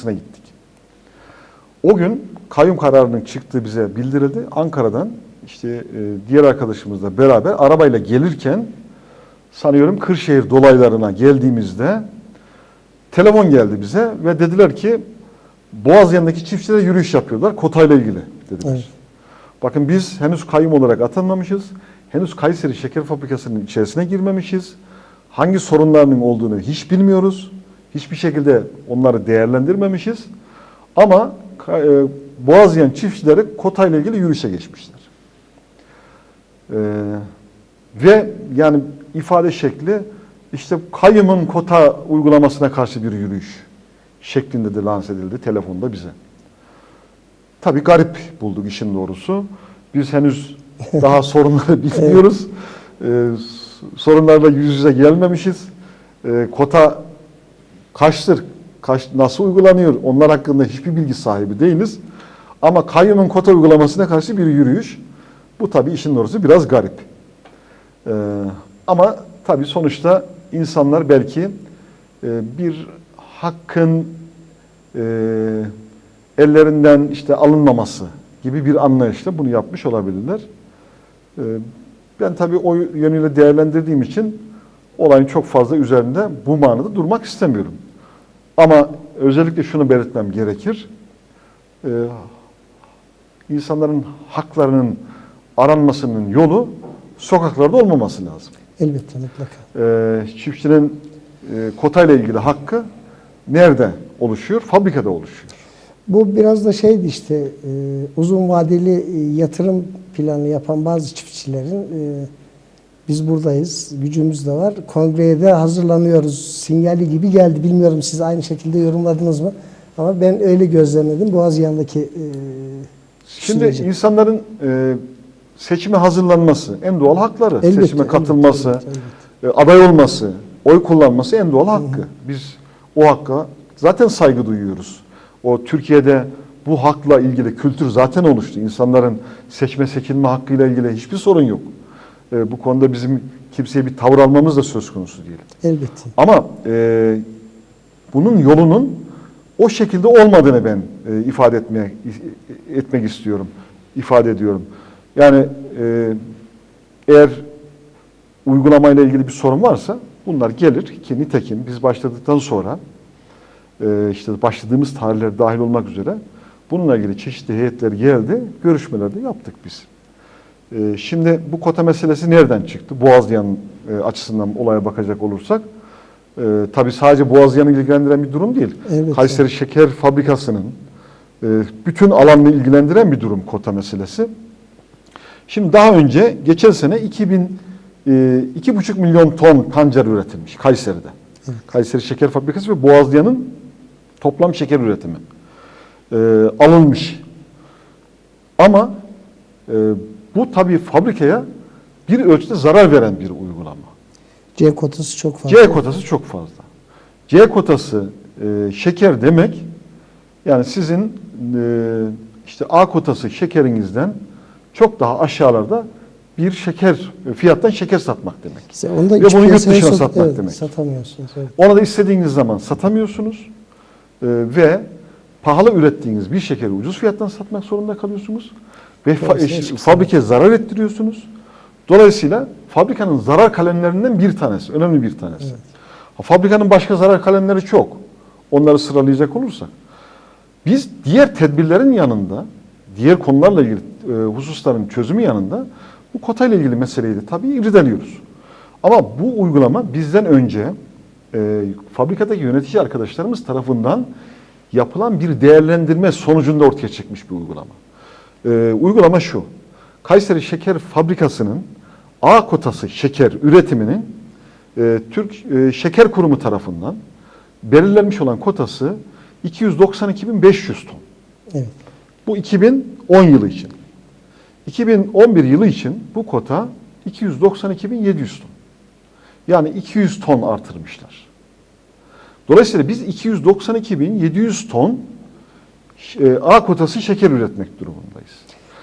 fabrikasına gittik. O gün kayyum kararının çıktığı bize bildirildi. Ankara'dan işte e, diğer arkadaşımızla beraber arabayla gelirken sanıyorum Kırşehir dolaylarına geldiğimizde telefon geldi bize ve dediler ki Boğaz yanındaki çiftçiler yürüyüş yapıyorlar kotayla ilgili dediler. Evet. Bakın biz henüz kayyum olarak atanmamışız. Henüz Kayseri Şeker Fabrikası'nın içerisine girmemişiz. Hangi sorunlarının olduğunu hiç bilmiyoruz. Hiçbir şekilde onları değerlendirmemişiz. Ama e, Boğazyan çiftçileri kotayla ilgili yürüyüşe geçmişler. Ee, ve yani ifade şekli işte kayyumun kota uygulamasına karşı bir yürüyüş şeklinde de lanse edildi telefonda bize. Tabii garip bulduk işin doğrusu. Biz henüz daha sorunları bilmiyoruz. Ee, sorunlarla yüz yüze gelmemişiz. Ee, kota kaçtır, kaç, nasıl uygulanıyor onlar hakkında hiçbir bilgi sahibi değiliz. Ama kayyumun kota uygulamasına karşı bir yürüyüş. Bu tabii işin doğrusu biraz garip. Ee, ama tabii sonuçta insanlar belki e, bir hakkın e, ellerinden işte alınmaması gibi bir anlayışla bunu yapmış olabilirler. Ee, ben tabii o yönüyle değerlendirdiğim için olayın çok fazla üzerinde bu manada durmak istemiyorum. Ama özellikle şunu belirtmem gerekir. Ee, insanların haklarının aranmasının yolu sokaklarda olmaması lazım. Elbette mutlaka. Ee, çiftçinin e, kotayla ilgili hakkı nerede oluşuyor? Fabrikada oluşuyor. Bu biraz da şeydi işte e, uzun vadeli e, yatırım planı yapan bazı çiftçilerin e, biz buradayız, gücümüz de var. Kongreye de hazırlanıyoruz sinyali gibi geldi. Bilmiyorum siz aynı şekilde yorumladınız mı? Ama ben öyle gözlemledim Boğaziyan'daki e, Şimdi süreci. insanların e, seçime hazırlanması en doğal hakları. Elbette, Seçime elbette, katılması, elbette, e, aday olması, oy kullanması en doğal hakkı. Biz o hakka zaten saygı duyuyoruz. O Türkiye'de bu hakla ilgili kültür zaten oluştu. İnsanların seçme seçilme hakkıyla ilgili hiçbir sorun yok. E, bu konuda bizim kimseye bir tavır almamız da söz konusu değil. Elbette. Ama e, bunun yolunun o şekilde olmadığını ben e, ifade etmeye etmek istiyorum, ifade ediyorum. Yani e, eğer uygulamayla ilgili bir sorun varsa bunlar gelir ki nitekim biz başladıktan sonra e, işte başladığımız tarihler dahil olmak üzere bununla ilgili çeşitli heyetler geldi, görüşmeler de yaptık biz. E, şimdi bu kota meselesi nereden çıktı? Boğazlayan e, açısından olaya bakacak olursak e, tabii sadece Boğazlayan'ı ilgilendiren bir durum değil. Evet. Kayseri Şeker Fabrikası'nın e, bütün alanını ilgilendiren bir durum kota meselesi. Şimdi daha önce geçen sene 2000 e, 2,5 milyon ton pancar üretilmiş Kayseri'de. Kayseri Şeker Fabrikası ve Boğazlayan'ın toplam şeker üretimi e, alınmış. Ama e, bu tabii fabrikaya bir ölçüde zarar veren bir uygulama. C kotası çok fazla. C kotası çok fazla. C kotası e, şeker demek yani sizin e, işte A kotası şekerinizden çok daha aşağılarda bir şeker fiyattan şeker satmak demek. İşte Onu da Ve bunu yurt dışına sat- satmak evet, demek. Satamıyorsunuz. Evet. Ona da istediğiniz zaman satamıyorsunuz e, ve pahalı ürettiğiniz bir şekeri ucuz fiyattan satmak zorunda kalıyorsunuz ve fa- e, eşit fabrikaya zarar ettiriyorsunuz. Dolayısıyla fabrikanın zarar kalemlerinden bir tanesi, önemli bir tanesi. Ha, Fabrikanın başka zarar kalemleri çok. Onları sıralayacak olursak. Biz diğer tedbirlerin yanında, diğer konularla ilgili e, hususların çözümü yanında bu kotayla ilgili meseleyi de tabii irdeliyoruz. Ama bu uygulama bizden önce e, fabrikadaki yönetici arkadaşlarımız tarafından yapılan bir değerlendirme sonucunda ortaya çıkmış bir uygulama. E, uygulama şu. Kayseri Şeker Fabrikası'nın A kotası şeker üretiminin e, Türk e, Şeker Kurumu tarafından belirlenmiş olan kotası 292.500 ton. Evet. Bu 2010 yılı için. 2011 yılı için bu kota 292.700 ton. Yani 200 ton artırmışlar. Dolayısıyla biz 292.700 ton A kotası şeker üretmek durumundayız.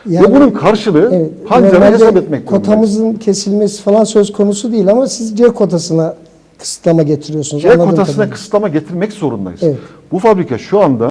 Ve bunun karşılığı evet, pancara hesap etmek durumundayız. Kotamızın kesilmesi falan söz konusu değil ama siz C kotasına kısıtlama getiriyorsunuz. C kotasına kadarıyla. kısıtlama getirmek zorundayız. Evet. Bu fabrika şu anda